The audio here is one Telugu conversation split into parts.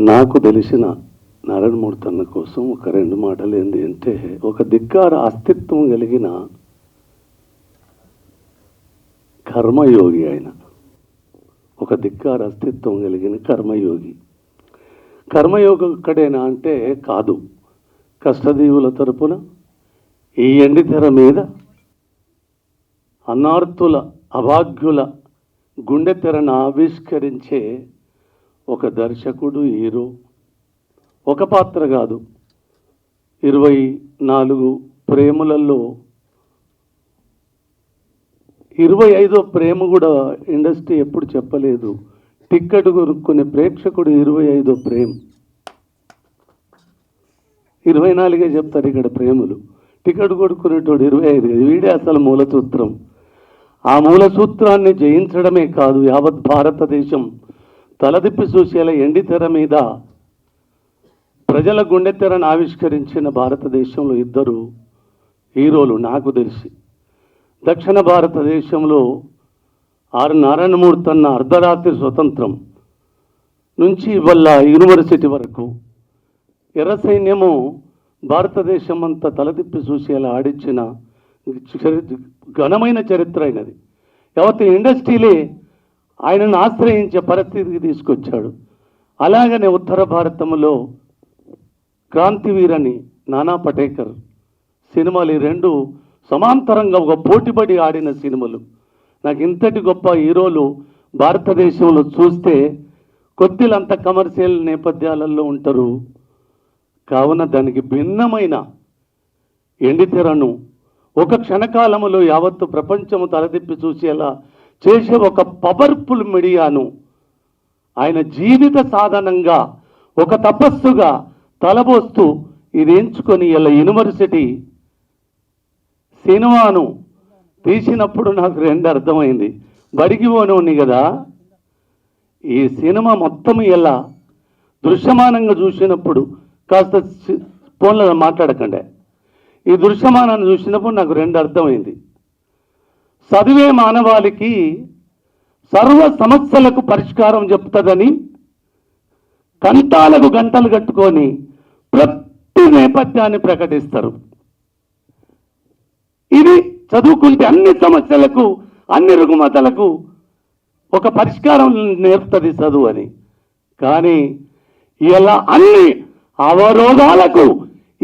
నాకు తెలిసిన నారాయణమూర్తి అన్న కోసం ఒక రెండు మాటలు ఏంటి అంటే ఒక ధిక్కార అస్తిత్వం కలిగిన కర్మయోగి ఆయన. ఒక ధిక్కార అస్తిత్వం కలిగిన కర్మయోగి. కర్మయోగం ఒక్కడేనా అంటే కాదు. కష్టదీవుల తరపున ఈ ఎండి తెర మీద అనార్థుల అభాగ్యుల గుండె తెరను ఆవిష్కరించే ఒక దర్శకుడు హీరో ఒక పాత్ర కాదు. ఇరవై నాలుగు ప్రేములలో ఇరవై ఐదో ప్రేమ కూడా ఇండస్ట్రీ ఎప్పుడు చెప్పలేదు. టిక్కెట్ కొనుక్కునే ప్రేక్షకుడు ఇరవై ఐదో ప్రేమ. ఇరవై నాలుగే చెప్తారు ఇక్కడ ప్రేములు. టికెట్ కొడుకునేటోడు ఇరవై ఐదు వీడే అసలు మూలసూత్రం. ఆ మూలసూత్రాన్ని జయించడమే కాదు యావత్ భారతదేశం తలదిప్పి చూసేలా ఎండి తెర మీద ప్రజల గుండె తెరను ఆవిష్కరించిన భారతదేశంలో ఇద్దరు హీరోలు నాకు తెలిసి. దక్షిణ భారతదేశంలో ఆర్ నారాయణమూర్తి అన్న అర్ధరాత్రి స్వతంత్రం నుంచి ఇవాళ యూనివర్సిటీ వరకు. ఎర్ర సైన్యము భారతదేశం అంతా తలదిప్పి చూసేలా ఆడించిన చరి- ఘనమైన చరిత్ర అయినది. యావత్ ఇండస్ట్రీలే ఆయనను ఆశ్రయించే పరిస్థితికి తీసుకొచ్చాడు. అలాగనే ఉత్తర భారతంలో క్రాంతివీరని నానా పటేకర్ సినిమాలు ఈ రెండు సమాంతరంగా ఒక పోటీపడి ఆడిన సినిమాలు. నాకు ఇంతటి గొప్ప హీరోలు భారతదేశంలో చూస్తే కొద్దిలంత కమర్షియల్ నేపథ్యాలలో ఉంటారు. కావున దానికి భిన్నమైన ఎండితెరను ఒక క్షణకాలములో యావత్తు ప్రపంచము తలదిప్పి చూసేలా చేసే ఒక పవర్ఫుల్ మీడియాను. ఆయన జీవిత సాధనంగా ఒక తపస్సుగా తలబోస్తూ ఇది ఎంచుకొని ఇలా యూనివర్సిటీ సినిమాను తీసినప్పుడు నాకు రెండు అర్థమైంది. బడికి పోను కదా. ఈ సినిమా మొత్తం ఇలా దృశ్యమానంగా చూసినప్పుడు కాస్త ఫోన్లో మాట్లాడకండి. ఈ దృశ్యమానాన్ని చూసినప్పుడు నాకు రెండు అర్థమైంది. చదివే మానవాళికి సర్వ సమస్యలకు పరిష్కారం చెప్తుందని కంటాలకు గంటలు కట్టుకొని ప్రతి నేపథ్యాన్ని ప్రకటిస్తారు. ఇది చదువుకుంటే అన్ని సమస్యలకు అన్ని రుగ్మతలకు ఒక పరిష్కారం నేర్పుతుంది చదువు అని. కానీ ఇలా అన్ని అవరోధాలకు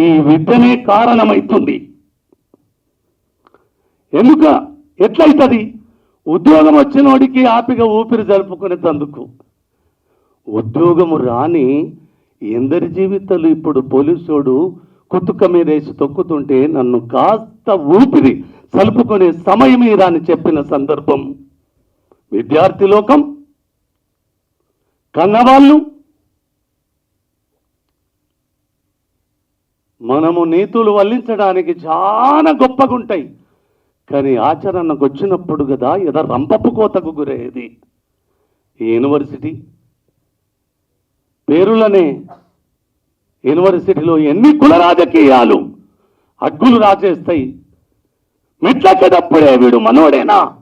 ఈ విద్యనే కారణమవుతుంది ఎందుక ఎట్లయితుంది? ఉద్యోగం వచ్చినోడికి ఆపిగా ఊపిరి జరుపుకునే తందుకు ఉద్యోగము రాని ఎందరి జీవితాలు ఇప్పుడు పోలీసోడు కుతుక మీదేసి తొక్కుతుంటే నన్ను కాస్త ఊపిరి సలుపుకునే సమయం అని చెప్పిన సందర్భం. విద్యార్థి లోకం కన్నవాళ్ళు మనము నీతులు వల్లించడానికి చాలా గొప్పగా ఉంటాయి కానీ ఆచరణకు వచ్చినప్పుడు కదా ఏదో రంపపు కోతకు గురయ్యేది. ఈ యూనివర్సిటీ పేరులనే యూనివర్సిటీలో ఎన్ని కుల రాజకీయాలు అగ్గులు రాజేస్తాయి. మెట్లకెదప్పుడే వీడు మనోడేనా?